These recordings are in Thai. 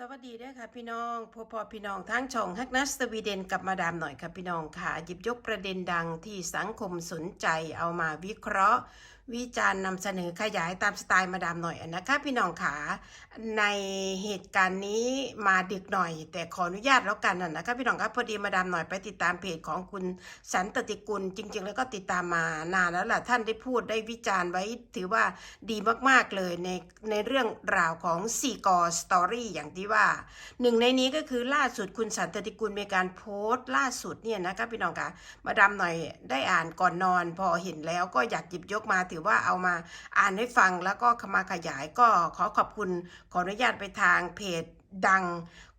สวัสดีด้วยค่ะพี่น้องพอพอพี่น้องทั้งช่องฮักนัสสวีเดนกับมาดามหน่อยค่ะพี่น้องค่ะ หยิบยกประเด็นดังที่สังคมสนใจเอามาวิเคราะห์ วิจารณ์นำเสนอขยายตามสไตล์มาดามหน่อยนะคะพี่น้องค่ะในเหตุการณ์นี้มาดึกหน่อย แต่ขออนุญาตแล้วกันนะนะคะพี่น้องครับพอดีมาดามหน่อยไปติดตามเพจของคุณสันตติกุลจริง ๆ แล้วก็ติดตามมานานแล้วล่ะท่านได้พูดได้วิจารณ์ไว้ถือว่าดีมากๆเลยในในเรื่องราวของสี่กอสตอรี่อย่างที่ว่าหนึ่งในนี้ก็คือล่าสุดคุณสันตติกุลมีการโพสต์ล่าสุดเนี่ยนะคะพี่น้องคะมาดามหน่อยได้อ่านก่อนนอน พอเห็นแล้วก็อยากหยิบยกมาถือว่าเอามาอ่านให้ฟังแล้วก็มาขยายก็ขอขอบคุณขออนุญาตไปทางเพจ ดัง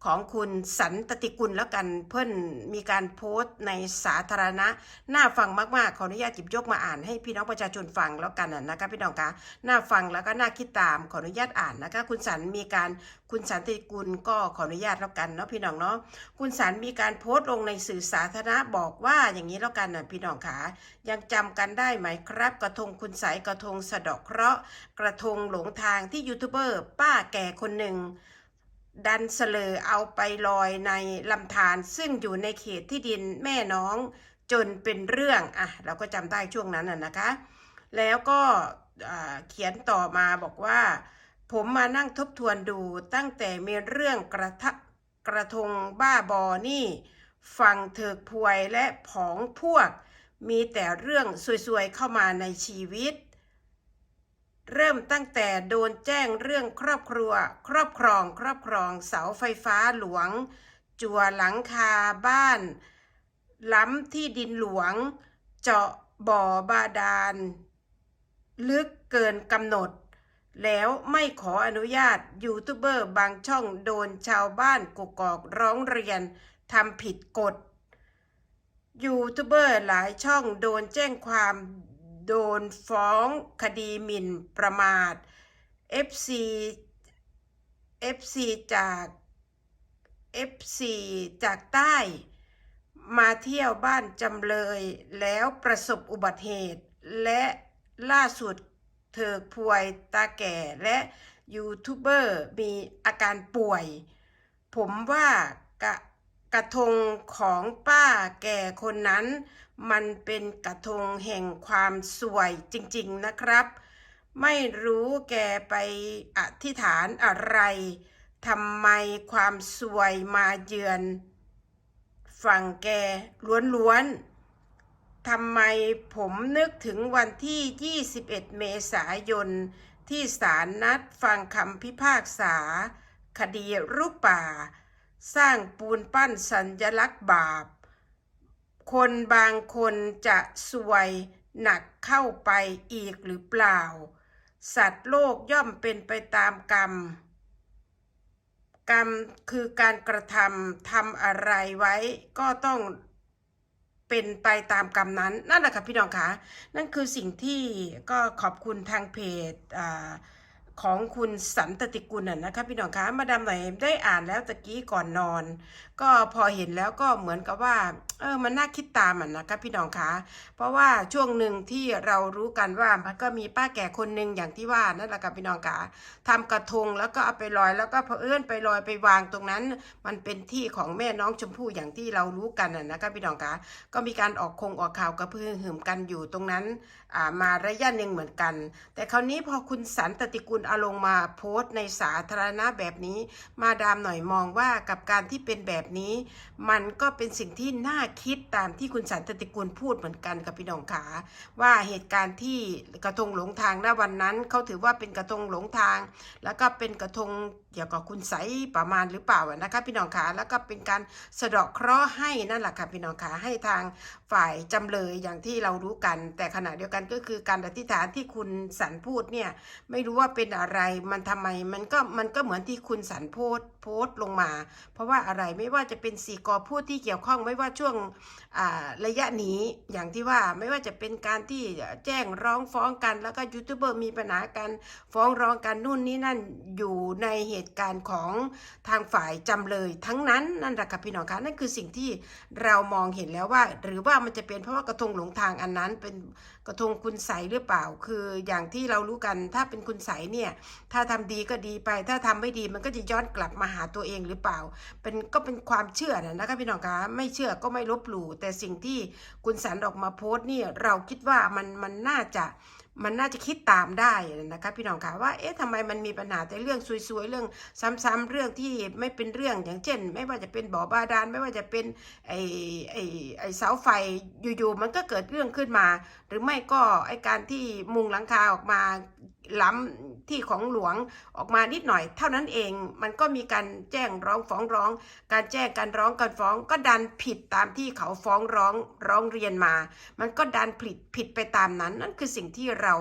ของคุณสันตติกุลแล้วกันเพื่อนมีการโพสต์ในสาธารณะ น่าฟังมากๆ ขออนุญาตหยิบยกมาอ่านให้พี่น้องประชาชนฟังแล้วกันนะนะคะพี่น้องคะน่าฟังแล้วก็น่าคิดตามขออนุญาตอ่านนะคะคุณสันมีการคุณสันติกุลก็ขออนุญาตแล้วกันเนาะพี่น้องเนาะคุณสันมีการโพสต์ลงในสื่อสาธารณะบอกว่าอย่างนี้แล้วกันนะพี่น้องคะยังจำกันได้ไหมครับ กระทงคุณใสยกระทงสะดาะเคราะห์กระทงหลงทางที่ยูทูบเบอร์ป้าแก่คนหนึ่ง ดันเสลอเอาไปลอยในลำธารซึ่งอยู่ในเขตที่ดินแม่น้องจนเป็นเรื่องอะเราก็จำได้ช่วงนั้นน่ะนะคะ แล้วก็เขียนต่อมาบอกว่า ผมมานั่งทบทวนดูตั้งแต่มีเรื่องกระทะกระทงบ้าบอนี่ฟังเถิกพวยและผองพวก มีแต่เรื่องซวยๆเข้ามาในชีวิต เริ่มตั้งแต่โดนแจ้งเรื่องครอบครัว ครอบครอง ครอบครอง เสาไฟฟ้าหลวง จั่วหลังคาบ้าน ล้ำที่ดินหลวง เจาะบ่อบาดาล ลึกเกินกำหนด แล้วไม่ขออนุญาตยูทูบเบอร์บางช่องโดนชาวบ้านกกอกร้องเรียนทำผิดกฎยูทูบเบอร์หลายช่องโดนแจ้งความ โดนฟ้องคดีหมิ่นประมาท FC FC จาก FC จากใต้ มาเที่ยวบ้านจำเลยแล้วประสบอุบัติเหตุ และล่าสุดเถิกพวยตาแก่และยูทูบเบอร์มีอาการป่วย ผมว่ากะ กระทงของป้าแก่คนนั้น มันเป็นกระทงแห่งความสวยจริงๆนะครับ ไม่รู้แกไปอธิษฐานอะไรทำไมความสวยมาเยือน ฝั่งแกล้วนๆทำไมผมนึกถึงวันที่ 21 เมษายน ที่ศาลนัดฟังคำพิพากษา คดีรูปป่า สร้างปูนปั้นสัญลักษณ์บาป คนบางคนจะสวยหนักเข้าไปอีกหรือเปล่า สัตว์โลกย่อมเป็นไปตามกรรม กรรมคือการกระทำทำอะไรไว้ก็ต้องเป็นไปตามกรรมนั้นนั่นแหละค่ะพี่น้องคะนั่นคือสิ่งที่ก็ขอบคุณทางเพจอา ของคุณสันตติกุลน่ะนะคะพี่น้องคะมาดามหน่อยได้อ่านแล้วตะกี้ก่อนนอน ก็พอเห็นแล้วก็เหมือนกับว่า เออมันน่าคิดตามอะนะคะพี่น้องคะเพราะว่าช่วงหนึ่งที่เรารู้กันว่ามันก็มีป้าแก่คนหนึ่งอย่างที่ว่านั่นแหละค่ะพี่น้องคะทำกระทงแล้วก็เอาไปลอย แล้วก็เผอิญไปลอยไปวางตรงนั้น มันเป็นที่ของแม่น้องชมพู่อย่างที่เรารู้กันน่ะนะคะพี่น้องคะก็มีการออกคงออกข่าวกระพือหืมกันอยู่ตรงนั้น มาระยะหนึ่งเหมือนกัน แต่คราวนี้พอคุณสันตติกุลเอาลงมาโพสต์ในสาธารณะแบบนี้ มาดามหน่อยมองว่ากับการที่เป็นแบบนี้ มันก็เป็นสิ่งที่น่าคิดตามที่คุณสันตติกุลพูดเหมือนกันกับพี่น้องขาว่าเหตุการณ์ที่กระทงหลงทางณวันนั้นเขาถือว่าเป็นกระทงหลงทาง แล้วก็เป็นกระทง เกี่ยวกับคุณใสประมาณหรือเปล่านะคะพี่น้องขาแล้วก็เป็นการสะเดาะเคราะห์ให้นั่นแหละค่ะพี่น้องขาให้ทางฝ่ายจำเลยอย่างที่เรารู้กัน แต่ขณะเดียวกันก็คือการอธิษฐานที่คุณสันพูดเนี่ยไม่รู้ว่าเป็นอะไรมันทำไมมันก็มันก็เหมือนที่คุณสันโพสโพสลงมา เพราะว่าอะไรไม่ว่าจะเป็นสี่กอพูดที่เกี่ยวข้องไม่ว่าช่วงระยะนี้อย่างที่ว่าไม่ว่าจะเป็นการที่แจ้งร้องฟ้องกัน แล้วก็ยูทูบเบอร์มีปัญหากันฟ้องร้องกันนู่นนี่นั่นอยู่ในเหตุการณ์ของทางฝ่ายจำเลยทั้งนั้นนั่นแหละค่ะพี่น้องคะนั่นคือสิ่งที่เรามองเห็นแล้วว่า หรือว่ามันจะเป็นเพราะว่ากระทงหลงทางอันนั้น เป็นกระทงคุณใสหรือเปล่า คืออย่างที่เรารู้กันถ้าเป็นคุณใสเนี่ยถ้าทำดีก็ดีไป ถ้าทำไม่ดีมันก็จะย้อนกลับมาหาตัวเองหรือเปล่า เป็นก็เป็นความเชื่อนะนะคะพี่น้องคะไม่เชื่อก็ไม่ลบหลู่แต่สิ่งที่คุณสันออกมาโพสต์นี่เราคิดว่ามันมันน่าจะ มันน่าจะคิดตามได้นะคะพี่น้องค่ะว่าเอ๊ะทำไมมันมีปัญหาแต่เรื่องซวยๆเรื่องซ้ำๆเรื่องที่ไม่เป็นเรื่องอย่างเช่น ไม่ว่าจะเป็นบ่อบาดาลไม่ว่าจะเป็นไอ้ไอ้ไอ้เสาไฟอยู่ๆมันก็เกิดเรื่องขึ้นมา หรือไม่ก็ไอ้การที่มุงหลังคาออกมา ล้ำที่ของหลวงออกมานิดหน่อย เท่านั้นเองมันก็มีการแจ้งร้องฟ้องร้อง การแจ้งการร้องการฟ้อง ก็ดันผิดตามที่เขาฟ้องร้องร้องเรียนมา มันก็ดันผิดผิดไปตามนั้น นั่นคือสิ่งที่เรา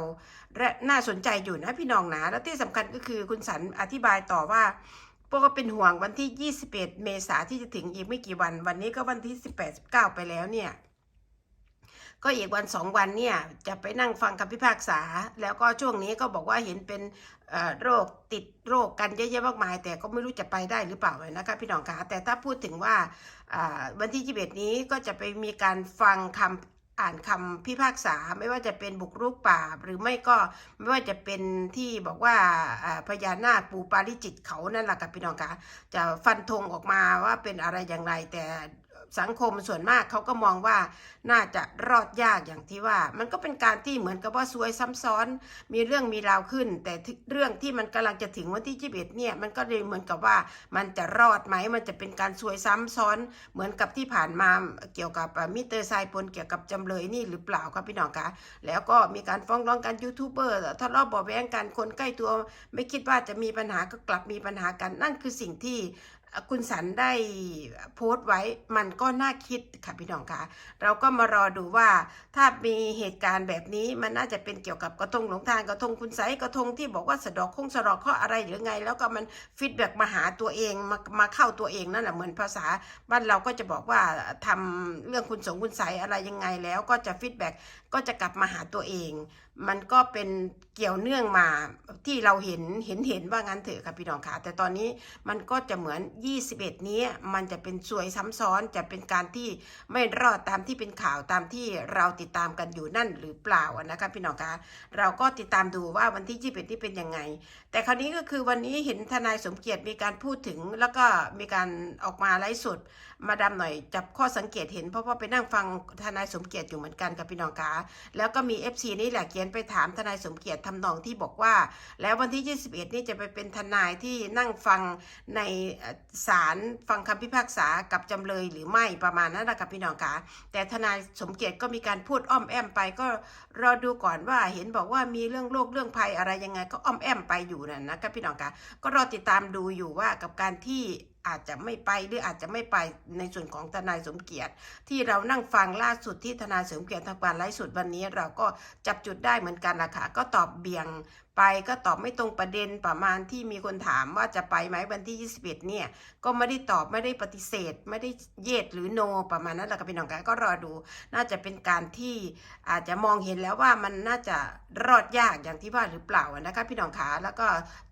และน่าสนใจอยู่นะพี่น้องนะแล้วที่สำคัญก็คือคุณสันอธิบายต่อว่าพวกก็เป็นห่วงวันที่ 21 เมษาที่จะถึงอีกไม่กี่วัน วันนี้ก็วันที่ 18 19 ไปแล้วเนี่ย ก็อีกวันสองวันเนี่ยจะไปนั่งฟังคำพิพากษา แล้วก็ช่วงนี้ก็บอกว่าเห็นเป็นโรคติดโรคกันเยอะแยะมากมาย แต่ก็ไม่รู้จะไปได้หรือเปล่านะคะพี่น้องคะแต่ถ้าพูดถึงว่าวันที่ 21 นี้ก็จะไปมีการฟังคำอ่านคำพิพากษาไม่ว่าจะเป็นบุกรุกป่า หรือไม่ก็ไม่ว่าจะเป็นที่บอกว่าอ่าพญานาคปูปาริจิตเขานั่นแหละค่ะพี่น้องคะจะฟันธงออกมาว่าเป็นอะไรอย่างไรแต่ สังคมส่วนมากเขาก็มองว่าน่าจะรอดยากอย่างที่ว่า มันก็เป็นการที่เหมือนกับว่าซวยซ้ำซ้อน มีเรื่องมีราวขึ้น แต่เรื่องที่มันกำลังจะถึงวันที่ 21 เนี่ย มันก็เลยเหมือนกับว่ามันจะรอดไหม มันจะเป็นการซวยซ้ำซ้อน เหมือนกับที่ผ่านมาเกี่ยวกับมิเตอร์ไซปนเกี่ยวกับจำเลยนี่หรือเปล่าครับพี่น้องคะแล้วก็มีการฟ้องร้องกันยูทูบเบอร์ทะเลาะบาะแว้งกันคนใกล้ตัว ไม่คิดว่าจะมีปัญหาก็กลับมีปัญหากันนั่นคือสิ่งที่ คุณสันได้โพสต์ไว้มันก็น่าคิดค่ะพี่น้องคะเราก็มารอดูว่าถ้ามีเหตุการณ์แบบนี้มันน่าจะเป็นเกี่ยวกับกระทงหลงทางกระทงคุณไสกระทงที่บอกว่าสะดอกคงสะดอกข้ออะไรหรือไง แล้วก็มันฟีดแบ็กมาหาตัวเองมามาเข้าตัวเองนั่นแหละเหมือนภาษาบ้านเราก็จะบอกว่าทำเรื่องคุณสงคุณไสอะไรยังไงแล้วก็จะฟีดแบ็กก็จะกลับมาหาตัวเอง มันก็เป็นเกี่ยวเนื่องมาที่เราเห็นเห็นเห็นว่างั้นเถอะค่ะพี่น้องค่ะแต่ตอนนี้มันก็จะเหมือน 21 นี้มันจะเป็นสวยซ้ำซ้อนจะเป็นการที่ไม่รอดตามที่เป็นข่าวตามที่เราติดตามกันอยู่นั่นหรือเปล่านะคะพี่น้องคะเราก็ติดตามดูว่าวันที่ 21 ที่เป็นยังไง แต่คราวนี้ก็คือวันนี้เห็นทนายสมเกียรติมีการพูดถึง แล้วก็มีการออกมาไลฟ์สดมาดามหน่อยจับข้อสังเกตเห็นเพราะว่าไปนั่งฟังทนายสมเกียรติอยู่เหมือนกันกับพี่น้องคะแล้วก็มี FC นี่แหละเขียนไปถามทนายสมเกียรติทำนองที่บอกว่า แล้ววันที่ 21 นี่จะไปเป็นทนายที่นั่งฟังในศาลฟังคำพิพากษากับจำเลยหรือไม่ประมาณนั้นนะครับพี่น้องคะแต่ทนายสมเกียรติก็มีการพูดอ้อมแอมไปก็รอดูก่อนว่าเห็นบอกว่ามีเรื่องโรคเรื่องภัยอะไรยังไงก็อ้อมแอมไปอยู่นั่นนะครับพี่น้องคะก็รอติดตามดูอยู่ว่ากับการที่ อาจจะไม่ไปหรืออาจจะไม่ไปในส่วนของทนายสมเกียรติ ที่เรานั่งฟังล่าสุดที่ทนายสมเกียรติทำการไลฟ์สดวันนี้เราก็จับจุดได้เหมือนกันละค่ะก็ตอบเบี่ยงไปก็ตอบไม่ตรงประเด็นประมาณที่มีคนถามว่าจะไปไหมวันที่ 21 เนี่ย ก็ไม่ได้ตอบไม่ได้ปฏิเสธ ไม่ได้เยดหรือโน ประมาณนั้นแหละค่ะพี่น้องคะก็รอดู น่าจะเป็นการที่อาจจะมองเห็นแล้วว่ามันน่าจะรอดยากอย่างที่ว่าหรือเปล่านะคะพี่น้องคะแล้วก็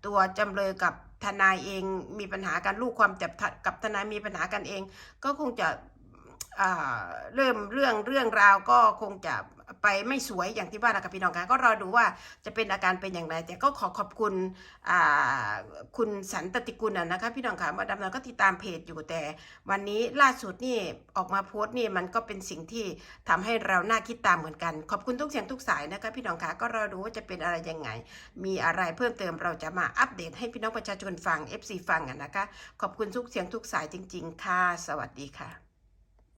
ตัวจำเลยกับ ทนายเองมีปัญหากันลูกความจับกับทนายมีปัญหากันเอง ก็คงจะเริ่มเรื่องเรื่องราวก็คงจะ ไปไม่สวยอย่างที่ว่านะครับพี่น้องคะก็รอดูว่าจะเป็นอาการเป็นอย่างไร แต่ก็ขอขอบคุณคุณสันตติกุลนะคะพี่น้องคะมาดำเนินก็ติดตามเพจอยู่แต่ วันนี้ล่าสุดนี่ออกมาโพสต์นี่มันก็เป็นสิ่งที่ทำให้เราน่าคิดตามเหมือนกัน ขอบคุณทุกเสียงทุกสายนะคะพี่น้องคะก็รอดูว่าจะเป็นอะไรยังไง มีอะไรเพิ่มเติมเราจะมาอัปเดตให้พี่น้องประชาชนฟัง FC ฟังอะนะคะ ขอบคุณทุกเสียงทุกสายจริง ๆ ค่ะ สวัสดีค่ะ